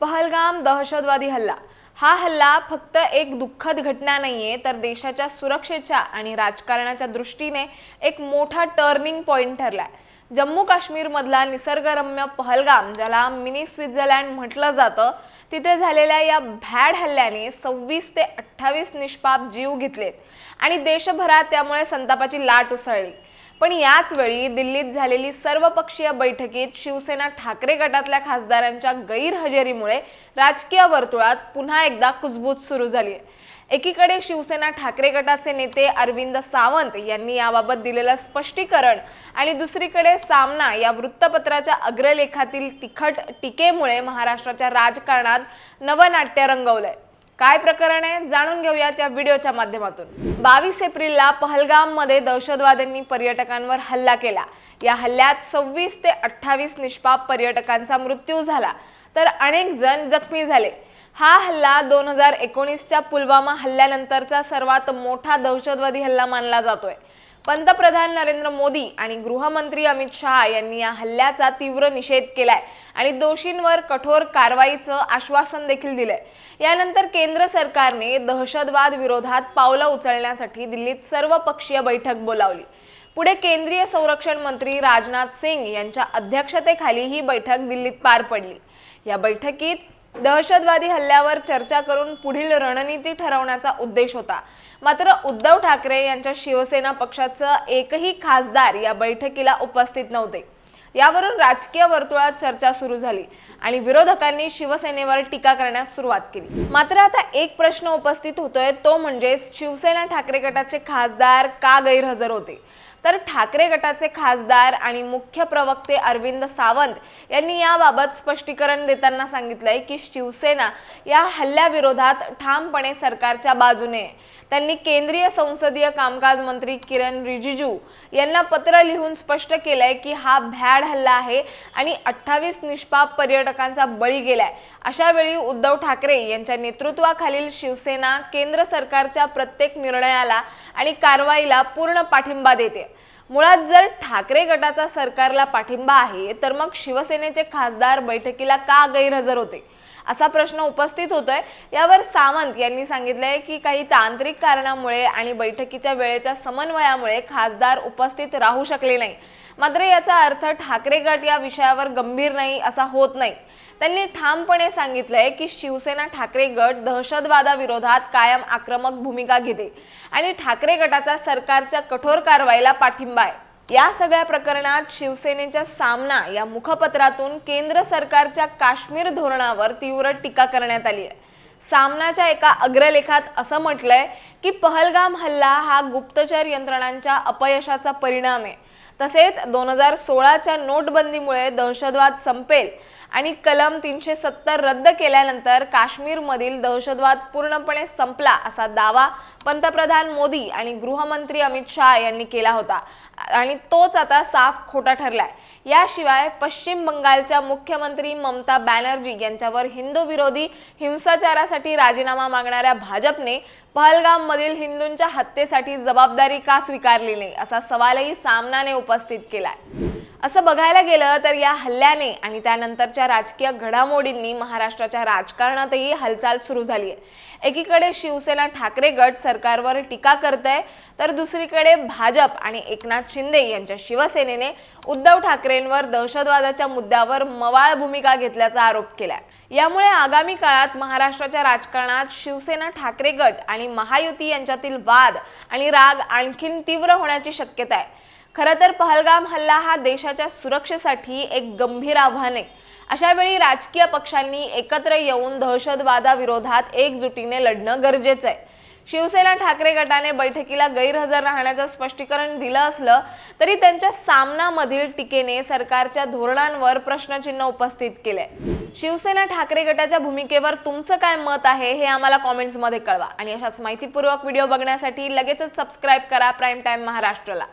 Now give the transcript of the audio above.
पहलगाम दहशतवादी हल्ला. हा हल्ला फक्त एक दुःखद घटना नाहीये तर देशाच्या सुरक्षेच्या आणि राजकारणाच्या दृष्टीने एक मोठा टर्निंग पॉइंट ठरलाय. जम्मू काश्मीरमधला निसर्गरम्य पहलगाम ज्याला मिनी स्वित्झर्लंड म्हटलं जातं तिथे झालेल्या या भॅड हल्ल्याने सव्वीस ते अठ्ठावीस निष्पाप जीव घेतलेत. आणि देशभरात त्यामुळे संतापाची लाट उसळली. पण याच वेळी दिल्लीत झालेली सर्वपक्षीय बैठकीत शिवसेना ठाकरे गटातल्या खासदारांच्या गैरहजेरीमुळे राजकीय वर्तुळात पुन्हा एकदा कुजबूज सुरू झाली आहे. एकीकडे शिवसेना ठाकरे गटाचे नेते अरविंद सावंत यांनी याबाबत दिलेलं स्पष्टीकरण आणि दुसरीकडे सामना या वृत्तपत्राच्या अग्रलेखातील तिखट टीकेमुळे महाराष्ट्राच्या राजकारणात नवनाट्य रंगवलंय. काय प्रकरण आहे जाणून घेऊया त्या व्हिडिओच्या माध्यमातून. बावीस एप्रिलला पहलगाममध्ये दहशतवाद्यांनी पर्यटकांवर हल्ला केला. या हल्ल्यात सव्वीस ते अठ्ठावीस निष्पाप पर्यटकांचा मृत्यू झाला. तर अनेक जण जखमी झाले. हा हल्ला दोन हजार एकोणीसच्या पुलवामा हल्ल्यानंतरचा सर्वात मोठा दहशतवादी हल्ला मानला जातोय. पंतप्रधान नरेंद्र मोदी आणि गृहमंत्री अमित शहा यांनी या हल्ल्याचा तीव्र निषेध केलाय आणि दोषींवर कठोर कारवाईचं आश्वासन देखील दिलंय. यानंतर केंद्र सरकारने दहशतवाद विरोधात पावलं उचलण्यासाठी दिल्लीत सर्वपक्षीय बैठक बोलावली. पुढे केंद्रीय संरक्षण मंत्री राजनाथ सिंग यांच्या अध्यक्षतेखाली ही बैठक दिल्लीत पार पडली. या बैठकीत दहशतवादी हल्ल्यावर चर्चा करून पुढील रणनीती ठरवण्याचा उद्देश होता. मात्र उद्धव ठाकरे यांच्या शिवसेना पक्षाचं एकही खासदार या बैठकीला उपस्थित नव्हते. यावरून राजकीय वर्तुळात चर्चा सुरू झाली आणि विरोधकांनी शिवसेनेवर टीका करण्यास सुरुवात केली. मात्र आता एक प्रश्न उपस्थित होतोय तो म्हणजे शिवसेना ठाकरे गटाचे खासदार का गैरहजर होते? तर ठाकरे गटाचे खासदार आणि मुख्य प्रवक्ते अरविंद सावंत यांनी याबाबत स्पष्टीकरण देताना सांगितलंय की शिवसेना या हल्ल्याविरोधात ठामपणे सरकारच्या बाजूने त्यांनी केंद्रीय संसदीय कामकाज मंत्री किरण रिजिजू यांना पत्र लिहून स्पष्ट केलंय की हा भ्याड हल्ला आहे आणि अठ्ठावीस निष्पाप पर्यटकांचा बळी गेलाय. अशा वेळी उद्धव ठाकरे यांच्या नेतृत्वाखालील शिवसेना केंद्र सरकारच्या प्रत्येक निर्णयाला आणि कारवाईला पूर्ण पाठिंबा देते. मुळात जर ठाकरे गटाचा सरकारला पाठिंबा आहे तर मग शिवसेनेचे खासदार बैठकीला का गैरहजर होते? असा प्रश्न उपस्थित होतोय. यावर सावंत यांनी सांगितलंय की काही तांत्रिक कारणामुळे आणि बैठकीच्या वेळेच्या समन्वयामुळे खासदार उपस्थित राहू शकले नाही. मात्र याचा अर्थ ठाकरे गट या विषयावर गंभीर नाही असा होत नाही. त्यांनी ठामपणे सांगितलंय की शिवसेना ठाकरे गट दहशतवादाविरोधात कायम आक्रमक भूमिका घेते आणि ठाकरे गटाचा सरकारच्या कठोर कारवाईला पाठिंबा आहे. या सगळ्या प्रकरणात शिवसेनेच्या सामना या मुखपत्रातून केंद्र सरकारच्या काश्मीर धोरणावर तीव्र टीका करण्यात आली आहे. सामनाच्या एका अग्रलेखात असं म्हटलंय की पहलगाम हल्ला हा गुप्तचर यंत्रणांच्या अपयशाचा परिणाम आहे. तसेच दोन हजार सोळाच्या नोटबंदीमुळे दहशतवाद संपेल आणि कलम तीनशे सत्तर रद्द केल्यानंतर काश्मीरमधील दहशतवाद पूर्णपणे संपला असा दावा पंतप्रधान मोदी आणि गृहमंत्री अमित शहा यांनी केला होता. आणि तोच आता साफ खोटा ठरलाय. याशिवाय पश्चिम बंगालच्या मुख्यमंत्री ममता बॅनर्जी यांच्यावर हिंदू विरोधी हिंसाचारासाठी राजीनामा मागणाऱ्या भाजपने पहलगाम मधील हिंदूंच्या हत्येसाठी जबाबदारी का स्वीकारली नाही असा सवालही सामनाने उपस्थित केलाय. असं बघायला गेलं तर या हल्ल्याने आणि त्यानंतरच्या राजकीय घडामोडींनी महाराष्ट्राच्या राजकारणातही हालचाल सुरू झाली आहे एकीकडे शिवसेना ठाकरे गट सरकारवर टीका करतय तर दुसरीकडे भाजप आणि एकनाथ शिंदे यांच्या शिवसेनेने उद्धव ठाकरेंवर दहशतवादाच्या मुद्द्यावर मवाळ भूमिका घेतल्याचा आरोप केलाय. यामुळे आगामी काळात महाराष्ट्राच्या राजकारणात शिवसेना ठाकरे गट आणि महायुती यांच्यातील वाद आणि राग आणखीन तीव्र होण्याची शक्यता आहे. खरं तर पहलगाम हल्ला हा देशाच्या सुरक्षेसाठी एक गंभीर आव्हान आहे. अशा वेळी राजकीय पक्षांनी एकत्र येऊन दहशतवादाविरोधात एकजुटीने लढणं गरजेचं आहे. शिवसेना ठाकरे गटाने बैठकीला गैरहजर राहण्याचं स्पष्टीकरण दिलं असलं तरी त्यांच्या सामनामधील टीकेने सरकारच्या धोरणांवर प्रश्नचिन्ह उपस्थित केलंय. शिवसेना ठाकरे गटाच्या भूमिकेवर तुमचं काय मत आहे हे आम्हाला कॉमेंट्समध्ये कळवा. आणि अशाच माहितीपूर्वक व्हिडिओ बघण्यासाठी लगेचच सबस्क्राईब करा प्राईम टाईम महाराष्ट्रला.